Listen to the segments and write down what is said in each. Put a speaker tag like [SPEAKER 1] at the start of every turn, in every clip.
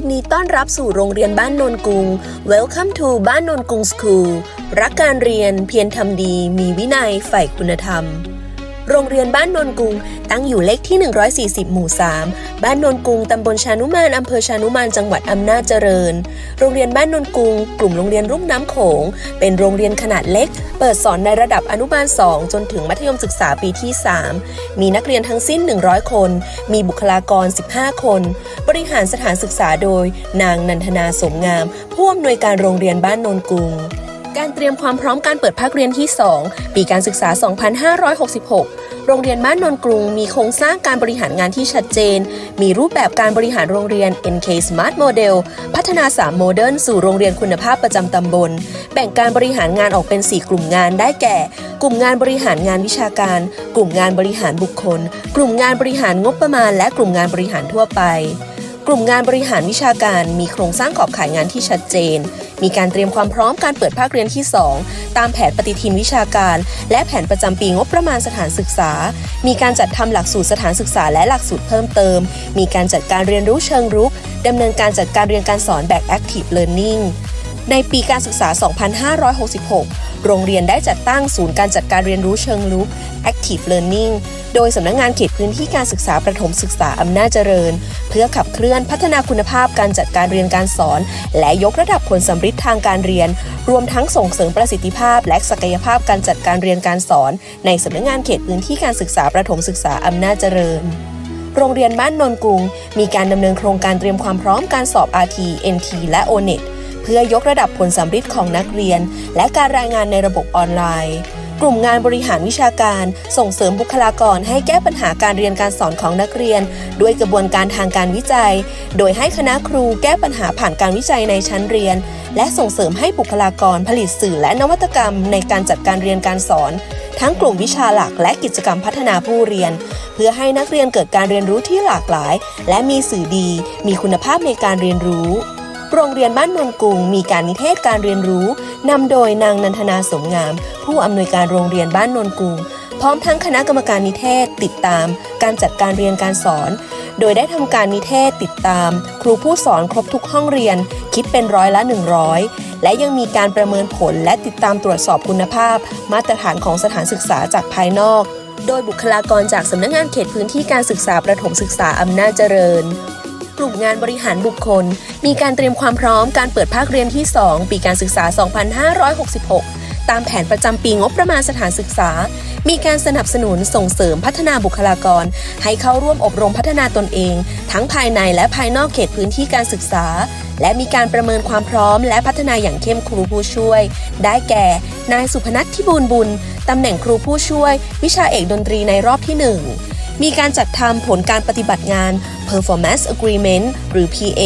[SPEAKER 1] ยินดีต้อนรับสู่โรงเรียนบ้านโนนกุง Welcome to บ้านโนนกุง School รักการเรียนเพียรทำดี มีวินัยใฝ่คุณธรรม รงเรียนบ้านนนกุง ตั้งอยู่เลขที่ 140 หมู่ 3 บ้านนนกุง ตำบลชานุมานอำเภอชานุมานจังหวัดอำนาจเจริญ โรงเรียนบ้านนนกุง กลุ่มโรงเรียนรุ่มน้ำโขง เป็นโรงเรียนขนาดเล็ก เปิดสอนในระดับอนุบาล 2 จนถึงมัธยมศึกษาปีที่ 3 มีนักเรียนทั้งสิ้น 100 คน มีบุคลากร 15 คน บริหารสถานศึกษาโดย นางนันทนาสมงาม ผู้อำนวยการโรงเรียนบ้านนนกุงการเตรียมความพร้อมการเปิดภาคเรียนที่ 2 ปีการศึกษา 2566 โรงเรียนบ้านนนกรุง มีโครงสร้างการบริหารงานที่ชัดเจน มีรูปแบบการบริหารโรงเรียน NK Smart Model พัฒนา3โมเดิร์นสู่โรงเรียนคุณภาพประจำตำบล แบ่งการบริหารงานออกเป็น 4 กลุ่มงานได้แก่ กลุ่มงานบริหารงานวิชาการ กลุ่มงานบริหารบุคคล กลุ่มงานบริหารงบประมาณ และกลุ่มงานบริหารทั่วไป กลุ่มงานบริหารวิชาการ มีโครงสร้างขอบข่ายงานที่ชัดเจน มีการเตรียมความพร้อมการเปิดภาคเรียนที่ 2 ตามแผนปฏิทินวิชาการ และแผนประจำปีงบประมาณสถานศึกษา มีการจัดทำหลักสูตรสถานศึกษาและหลักสูตรเพิ่มเติม มีการจัดการเรียนรู้เชิงรุกดำเนินการจัดการเรียนการสอนแบบ Active Learning ในปีการศึกษา 2566 โรงเรียนได้จัดตั้งศูนย์การจัดการเรียนรู้เชิงรุก Active Learning โดยสำนักงงานเขตพื้นที่การศึกษาประถมศึกษาอำนาจเจริญ เพื่อขับเคลื่อนพัฒนาคุณภาพการจัดการเรียนการสอน และยกระดับผลสำฤทธิ์ทางการเรียน รวมทั้งส่งเสริมประสิทธิภาพ และศักยภาพการจัดการเรียนการสอน ในสำนักงงานเขตพื้นที่การศึกษาประถมศึกษาอำนาจเจริญโรงเรียนบ้านนนกุง มีการดำเนินโครงการเตรียมความพร้อมการสอบ RT NT และ ONET พื่อยกระดับผลสำฤทธิ์ของนักเรียน และการรายงานในระบบออนไลน์ กลุ่มงานบริหารวิชาการ ส่งเสริมบุคลากรให้แก้ปัญหาการเรียนการสอนของนักเรียน ด้วยกระบวนการทางการวิจัย โดยให้คณะครูแก้ปัญหาผ่านการวิจัยในชั้นเรียน และส่งเสริมให้บุคลากรผลิตสื่อและนวัตกรรม ในการจัดการเรียนการสอนทั้งกลุ่มวิชาหลักและกิจกรรมพัฒนาผู้เรียน เพื่อให้นักเรียนเกิดการเรียนรู้ที่หลากหลาย และมีสื่อดี มีคุณภาพในการเรียนรู้ โรงเรียนบ้านนนกุงมีการนิเทศการเรียนรู้นำโดยนางนันทนาสมงาม ผู้อำนวยการโรงเรียนบ้านนนกุงพร้อมทั้งคณะกรรมการนิเทศติดตาม การจัดการเรียนการสอน โดยได้ทำการนิเทศติดตาม ครูผู้สอนครบทุกห้องเรียน คิดเป็นร้อยละ 100 และยังมีการประเมินผลและติดตามตรวจสอบคุณภาพ มาตรฐานของสถานศึกษาจากภายนอก โดยบุคลากรจากสำนักงานเขตพื้นที่การศึกษาประถมศึกษาอำนาจเจริญ กลุ่มงานบริหารบุคคล มีการเตรียมความพร้อมการเปิดภาคเรียนที่ 2 ปีการศึกษา 2566 ตามแผนประจำปีงบประมาณสถานศึกษา มีการสนับสนุนส่งเสริมพัฒนาบุคลากร ให้เข้าร่วมอบรมพัฒนาตนเอง ทั้งภายในและภายนอกเขตพื้นที่การศึกษา และมีการประเมินความพร้อม และพัฒนาอย่างเข้มครูผู้ช่วย ได้แก่ นายสุพนัทที่บูรบุญตำแหน่งครูผู้ช่วย วิชาเอกดนตรีในรอบที่หนึ่ง มีการจัดทำผลการปฏิบัติงาน Performance Agreement หรือ PA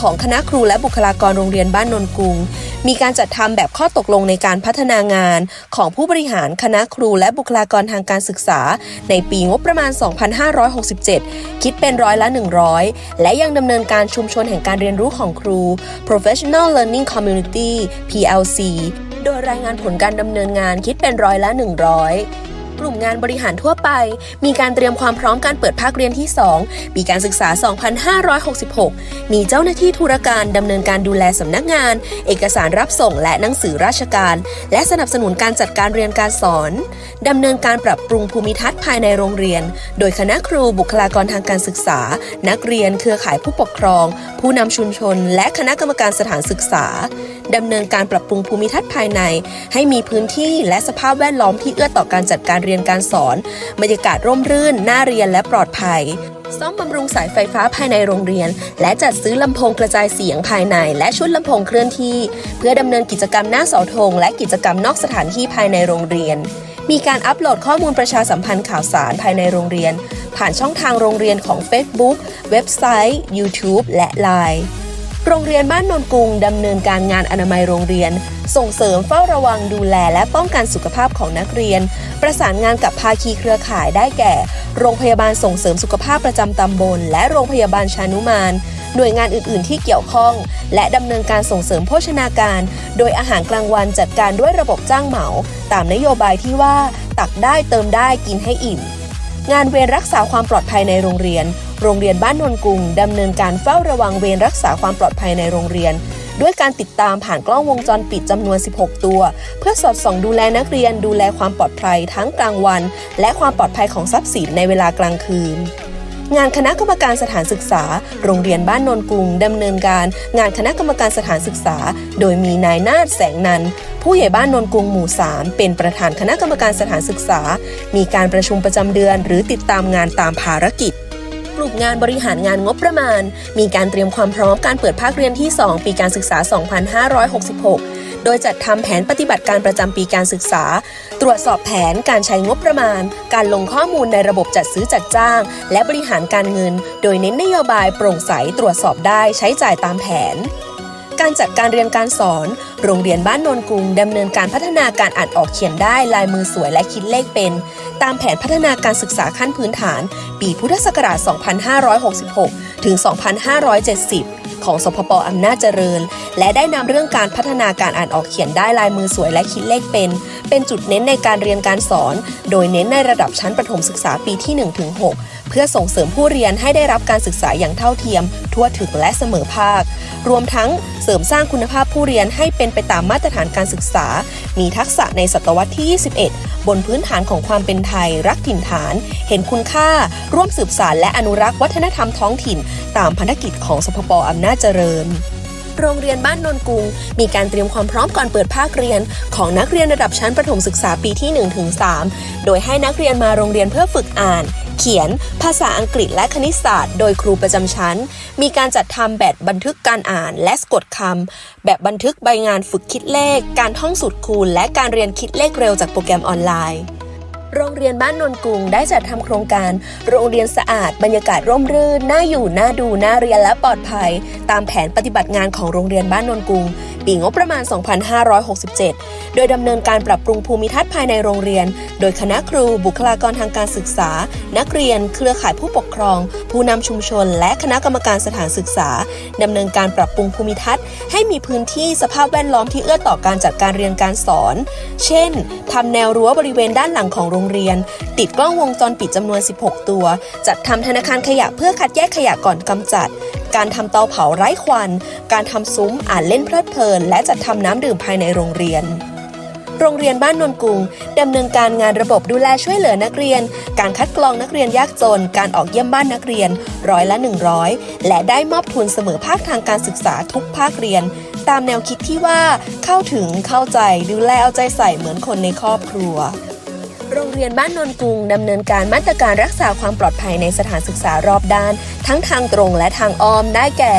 [SPEAKER 1] ของคณะครูและบุคลากรโรงเรียนบ้านนนกุง มีการจัดทำแบบข้อตกลงในการพัฒนางานของผู้บริหารคณะครูและบุคลากรทางการศึกษา ในปีงบประมาณ 2567 คิดเป็นร้อยละ 100 และยังดำเนินการชุมชนแห่งการเรียนรู้ของครู Professional Learning Community PLC โดยรายงานผลการดำเนินงานคิดเป็นร้อยละ 100 กลุ่มงานบริหารทั่วไป มีการเตรียมความพร้อมการเปิดภาคเรียนที่ 2 ปีการศึกษา 2566 มีเจ้าหน้าที่ธุรการดำเนินการดูแลสำนักงาน เอกสารรับส่งและหนังสือราชการ และสนับสนุนการจัดการเรียนการสอนดำเนินการปรับปรุงภูมิทัศน์ภายในโรงเรียน โดยคณะครูบุคลากรทางการศึกษา นักเรียนเครือข่ายผู้ปกครอง ผู้นำชุมชน และคณะกรรมการสถานศึกษาดำเนินการปรับปรุงภูมิทัศน์ภายใน ให้มีพื้นที่และสภาพแวดล้อมที่เอื้อต่อการจัดการเรียนการสอน บรรยากาศร่มรื่น น่าเรียนและปลอดภัย ซ่อมบำรุงสายไฟฟ้าภายในโรงเรียน และจัดซื้อลำโพงกระจายเสียงภายใน และชุดลำโพงเคลื่อนที่ เพื่อดำเนินกิจกรรมหน้าเสาธงและกิจกรรมนอกสถานที่ภายในโรงเรียน มีการอัปโหลดข้อมูลประชาสัมพันธ์ข่าวสารภายในโรงเรียน ผ่านช่องทางโรงเรียนของ Facebook เว็บไซต์ YouTube และ Line โรงเรียนบ้านนนกุงดำเนินการงานอนามัยโรงเรียน ส่งเสริมเฝ้าระวังดูแลและป้องกันสุขภาพของนักเรียน ประสานงานกับภาคีเครือข่ายได้แก่ โรงพยาบาลส่งเสริมสุขภาพประจำตำบล และโรงพยาบาลชานุมานหน่วยงานอื่น ๆ ที่เกี่ยวข้อง และดำเนินการส่งเสริมโภชนาการ โดยอาหารกลางวันจัดการด้วยระบบจ้างเหมา ตามนโยบายที่ว่า ตักได้เติมได้กินให้อิ่ม งานเวรรักษาความปลอดภัยในโรงเรียน โรงเรียนบ้านนนกุงดำเนินการเฝ้าระวังเวรรักษาความปลอดภัยในโรงเรียน ด้วยการติดตามผ่านกล้องวงจรปิดจำนวน 16 ตัว เพื่อสอดส่องดูแลนักเรียน ดูแลความปลอดภัยทั้งกลางวัน และความปลอดภัยของทรัพย์สินในเวลากลางคืนงานคณะกรรมการสถานศึกษา โรงเรียนบ้านนนกุงดำเนินการ งานคณะกรรมการสถานศึกษา โดยมีนายนาฏแสงนันผู้ใหญ่บ้านนนกุงหมู่ 3 เป็นประธานคณะกรรมการสถานศึกษา มีการประชุมประจำเดือน หรือติดตามงานตามภารกิจ กลุ่มงานบริหารงานงบประมาณ มีการเตรียมความพร้อมการเปิดภาคเรียนที่ 2 ปีการศึกษา 2566 โดยจัดทำแผนปฏิบัติการประจำปีการศึกษา ตรวจสอบแผนการใช้งบประมาณ การลงข้อมูลในระบบจัดซื้อจัดจ้าง และบริหารการเงิน โดยเน้นนโยบายโปร่งใสตรวจสอบได้ใช้จ่ายตามแผนการจัดการเรียนการสอน โรงเรียนบ้านนนกุงดำเนินการพัฒนาการอ่านออกเขียนได้ลายมือสวยและคิดเลขเป็น ตามแผนพัฒนาการศึกษาขั้นพื้นฐาน ปีพุทธศักราช 2566 ถึง 2570 ของสพปอำนาจเจริญ และได้นำเรื่องการพัฒนาการอ่านออกเขียนได้ลายมือสวยและคิดเลขเป็น เป็นจุดเน้นในการเรียนการสอน โดยเน้นในระดับชั้นประถมศึกษาปีที่ 1-6 เพื่อส่งเสริมผู้เรียนให้ได้รับการศึกษาอย่างเท่าเทียม ทั่วถึงและเสมอภาค รวมทั้งเสริมสร้างคุณภาพผู้เรียนให้เป็นไปตามมาตรฐานการศึกษา มีทักษะในศตวรรษที่ 21 บนพื้นฐานของความเป็นไทยรักถิ่นฐาน เห็นคุณค่า ร่วมสืบสานและอนุรักษ์วัฒนธรรมท้องถิ่น ตามพันธกิจของสพปอำนาจเจริญโรงเรียนบ้านนนกุง มีการเตรียมความพร้อมก่อนเปิดภาคเรียน ของนักเรียนระดับชั้นประถมศึกษาปีที่ 1-3 โดยให้นักเรียนมาโรงเรียนเพื่อฝึกอ่าน เขียน ภาษาอังกฤษและคณิตศาสตร์ โดยครูประจำชั้น มีการจัดทำแบบบันทึกการอ่านและสะกดคำ แบบบันทึกใบงานฝึกคิดเลข การท่องสูตรคูณ และการเรียนคิดเลขเร็วจากโปรแกรมออนไลน์โรงเรียนบ้านนนกุงได้จัดทำโครงการ โรงเรียนสะอาด บรรยากาศร่มรื่นน่าอยู่น่าดูน่าเรียนและปลอดภัย ตามแผนปฏิบัติงานของโรงเรียนบ้านนนกุง ปีงบประมาณ 2567 โดยดำเนินการปรับปรุงภูมิทัศน์ภายในโรงเรียน โดยคณะครู บุคลากรทางการศึกษา นักเรียน เครือข่ายผู้ปกครอง ผู้นำชุมชน และคณะกรรมการสถานศึกษาดำเนินการปรับปรุงภูมิทัศน์ ให้มีพื้นที่สภาพแวดล้อมที่เอื้อต่อการจัดการเรียนการสอน เช่นทำแนวรั้วบริเวณด้านหลังของโรงเรียน ติดกล้องวงจรปิดจำนวน 16 ตัว จัดทำธนาคารขยะเพื่อคัดแยกขยะก่อนกำจัด การทำเตาเผาไร้ควัน การทำซุ้มอ่านเล่นเพลิดเพลิน และจัดทำน้ำดื่มภายในโรงเรียน โรงเรียนบ้านนนกุงดำเนินการงานระบบดูแลช่วยเหลือนักเรียน การคัดกรองนักเรียนยากจน การออกเยี่ยมบ้านนักเรียนร้อยละ 100 และได้มอบทุนเสมอภาคทางการศึกษาทุกภาคเรียน ตามแนวคิดที่ว่าเข้าถึงเข้าใจดูแลเอาใจใส่เหมือนคนในครอบครัว โรงเรียนบ้านนนกุงดำเนินการมาตรการรักษาความปลอดภัยในสถานศึกษารอบด้าน ทั้งทางตรงและทางอ้อมได้แก่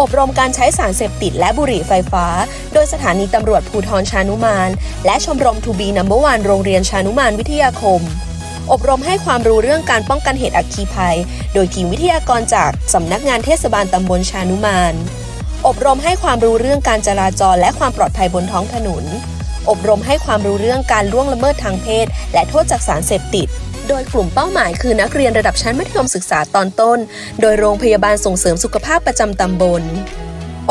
[SPEAKER 1] อบรมการใช้สารเสพติดและบุหรี่ไฟฟ้า โดยสถานีตำรวจภูธรชานุมาน และชมรมทูบีนัมเบอร์วันโรงเรียนชานุมานวิทยาคมอบรมให้ความรู้เรื่องการป้องกันเหตุอัคคีภัย โดยทีมวิทยากรจากสำนักงานเทศบาลตำบลชานุมาน อบรมให้ความรู้เรื่องการจราจรและความปลอดภัยบนท้องถนน อบรมให้ความรู้เรื่องการล่วงละเมิดทางเพศ และโทษจากสารเสพติด โดยกลุ่มเป้าหมายคือนักเรียนระดับชั้นมัธยมศึกษาตอนต้น โดยโรงพยาบาลส่งเสริมสุขภาพประจำตำบล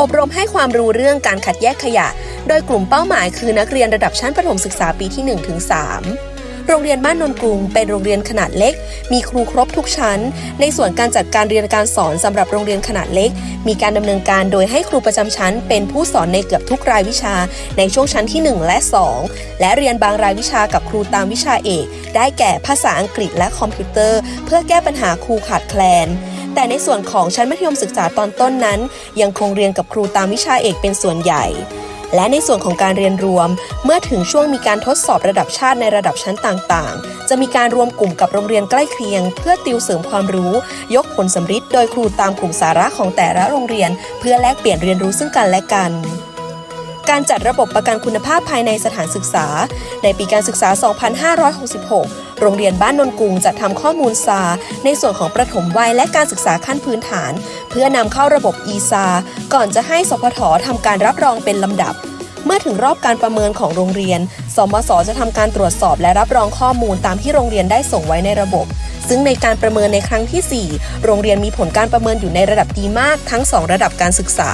[SPEAKER 1] อบรมให้ความรู้เรื่องการขัดแยกขยะ โดยกลุ่มเป้าหมายคือนักเรียนระดับชั้นประถมศึกษาปีที่1ถึง3 โรงเรียนบ้านนนกุงเป็นโรงเรียนขนาดเล็ก มีครูครบทุกชั้น ในส่วนการจัดการเรียนการสอนสำหรับโรงเรียนขนาดเล็ก มีการดำเนินการโดยให้ครูประจำชั้น เป็นผู้สอนในเกือบทุกรายวิชา ในช่วงชั้นที่ 1 และ 2 และเรียนบางรายวิชากับครูตามวิชาเอก ได้แก่ภาษาอังกฤษและคอมพิวเตอร์ เพื่อแก้ปัญหาครูขาดแคลนแต่ในส่วนของชั้นมัธยมศึกษาตอนต้นนั้น ยังคงเรียนกับครูตามวิชาเอกเป็นส่วนใหญ่ และในส่วนของการเรียนรวม เมื่อถึงช่วงมีการทดสอบระดับชาติในระดับชั้นต่างๆ จะมีการรวมกลุ่มกับโรงเรียนใกล้เคียง เพื่อติวเสริมความรู้ ยกผลสำฤทธิ์โดยครูตามกลุ่มสาระของแต่ละโรงเรียน เพื่อแลกเปลี่ยนเรียนรู้ซึ่งกันและกันการจัดระบบประกันคุณภาพภายในสถานศึกษา ในปีการศึกษา 2566 โรงเรียนบ้านนนกุงจัดทำข้อมูลซา ในส่วนของประถมวัยและการศึกษาขั้นพื้นฐาน เพื่อนำเข้าระบบ e ซา ก่อนจะให้สพททำการรับรองเป็นลำดับ เมื่อถึงรอบการประเมินของโรงเรียน สมศจะทำการตรวจสอบและรับรองข้อมูลตามที่โรงเรียนได้ส่งไว้ในระบบ ซึ่งในการประเมินในครั้งที่ 4 โรงเรียนมีผลการประเมินอยู่ในระดับดีมากทั้ง 2 ระดับการศึกษา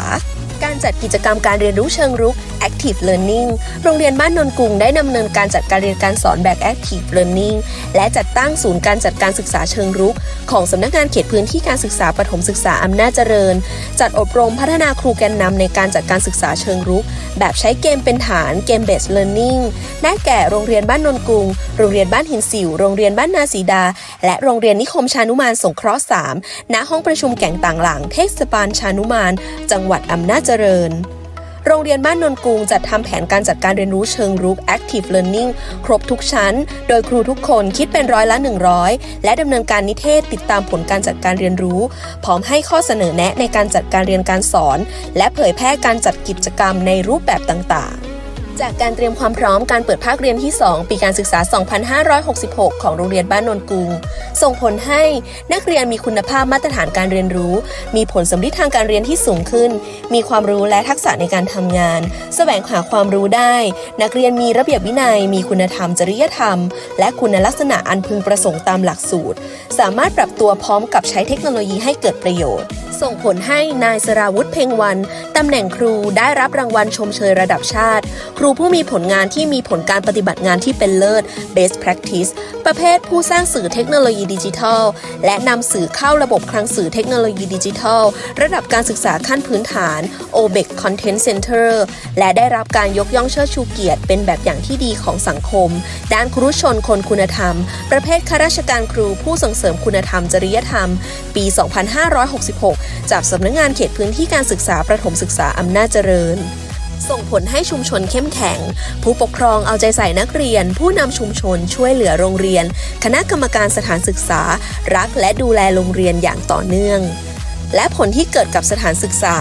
[SPEAKER 1] การจัดกิจกรรมการเรียนรู้เชิงรุก Active Learning โรงเรียนบ้านนนกุงได้ดำเนินการจัดการเรียนการสอนแบบ Active Learning และจัดตั้งศูนย์การจัดการศึกษาเชิงรุก ของสำนักงานเขตพื้นที่การศึกษาปฐมศึกษาอำนาจเจริญ จัดอบรมพัฒนาครูแกนนำในการจัดการศึกษาเชิงรุก แบบใช้เกมเป็นฐานเกม based learning ได้แก่โรงเรียนบ้านนนกุง โรงเรียนบ้านหินสิว โรงเรียนบ้านนาสีดา และโรงเรียนนิคมชานุมานสงเคราะห์3ณห้องประชุมแก่งต่างหลังเทศบาลชานุมาน จังหวัดอำนาจเจริญ โรงเรียนบ้านนนกุงจัดทำแผนการจัดการเรียนรู้เชิงรุก Active Learning ครบทุกชั้น โดยครูทุกคนคิดเป็นร้อยละ 100 และดำเนินการนิเทศติดตามผลการจัดการเรียนรู้ พร้อมให้ข้อเสนอแนะในการจัดการเรียนการสอน และเผยแพร่การจัดกิจกรรมในรูปแบบต่างๆ จากการเตรียมความพร้อมการเปิดภาคเรียนที่ 2 ปีการศึกษา 2566 ของโรงเรียนบ้านนนกุง ส่งผลให้นักเรียนมีคุณภาพมาตรฐานการเรียนรู้ มีผลสำลิดทางการเรียนที่สูงขึ้น มีความรู้และทักษะในการทำงาน แสวงหาความรู้ได้ นักเรียนมีระเบียบวินัย มีคุณธรรม จริยธรรม และคุณลักษณะอันพึงประสงค์ตามหลักสูตร สามารถปรับตัวพร้อมกับใช้เทคโนโลยีให้เกิดประโยชน์ ส่งผลให้นายสราวุธเพ็งวันตำแหน่งครูได้รับรางวัลชมเชยระดับชาติ ครูผู้มีผลงานที่มีผลการปฏิบัติงานที่เป็นเลิศ Best Practice ประเภทผู้สร้างสื่อเทคโนโลยีดิจิทัล และนำสื่อเข้าระบบคลังสื่อเทคโนโลยีดิจิทัล ระดับการศึกษาขั้นพื้นฐาน OBEC Content Center และได้รับการยกย่องเชิดชูเกียรติ เป็นแบบอย่างที่ดีของสังคม ด้านครุชนคนคุณธรรม ประเภทข้าราชการครูผู้ส่งเสริมคุณธรรมจริยธรรม ปี 2566 จากสำนักงงานเขตพื้นที่การศึกษาประถมศึกษาอำนาจเจริญ ส่งผลให้ชุมชนเข้มแข็ง ผู้ปกครองเอาใจใส่นักเรียน ผู้นำชุมชนช่วยเหลือโรงเรียน คณะกรรมการสถานศึกษา รักและดูแลโรงเรียนอย่างต่อเนื่อง และผลที่เกิดกับสถานศึกษา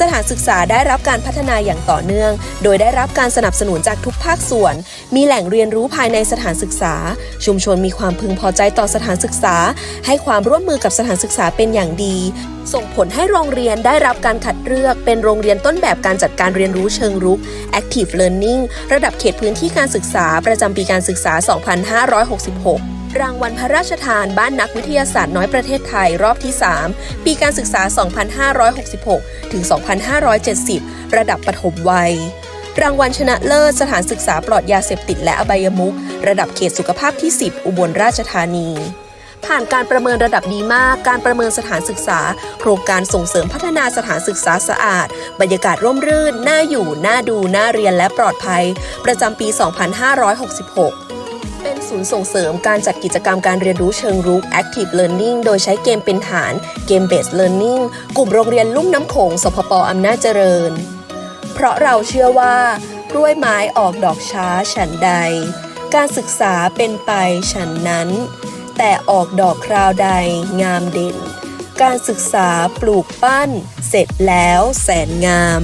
[SPEAKER 1] สถานศึกษาได้รับการพัฒนาอย่างต่อเนื่อง โดยได้รับการสนับสนุนจากทุกภาคส่วน มีแหล่งเรียนรู้ภายในสถานศึกษา ชุมชนมีความพึงพอใจต่อสถานศึกษา ให้ความร่วมมือกับสถานศึกษาเป็นอย่างดี ส่งผลให้โรงเรียนได้รับการคัดเลือก เป็นโรงเรียนต้นแบบการจัดการเรียนรู้เชิงรุก Active Learning ระดับเขตพื้นที่การศึกษาประจำปีการศึกษา 2566 รางวัลพระราชทานบ้านนักวิทยาศาสตร์น้อยประเทศไทยรอบที่ 3 ปีการศึกษา 2566 ถึง 2570 ระดับปฐมวัย รางวัลชนะเลิศสถานศึกษาปลอดยาเสพติดและอบายมุขระดับเขตสุขภาพที่ 10 อุบลราชธานีผ่านการประเมินระดับดีมาก การประเมินสถานศึกษา โครงการส่งเสริมพัฒนาสถานศึกษาสะอาด บรรยากาศร่มรื่น น่าอยู่ น่าดู น่าเรียนและปลอดภัย ประจำปี 2566 เป็นศูนย์ส่งเสริมการจัดกิจกรรมการเรียนรู้เชิงรุก Active Learning โดยใช้เกมเป็นฐานเกม Based Learning กลุ่มโรงเรียนลุ่มน้ำโขง สพปอำนาจเจริญ เพราะเราเชื่อว่ากล้วยไม้ออกดอกช้าฉันใด การศึกษาเป็นไปฉันนั้น แต่ออกดอกคราวใดงามเด่น การศึกษาปลูกปั้น เสร็จแล้วแสนงาม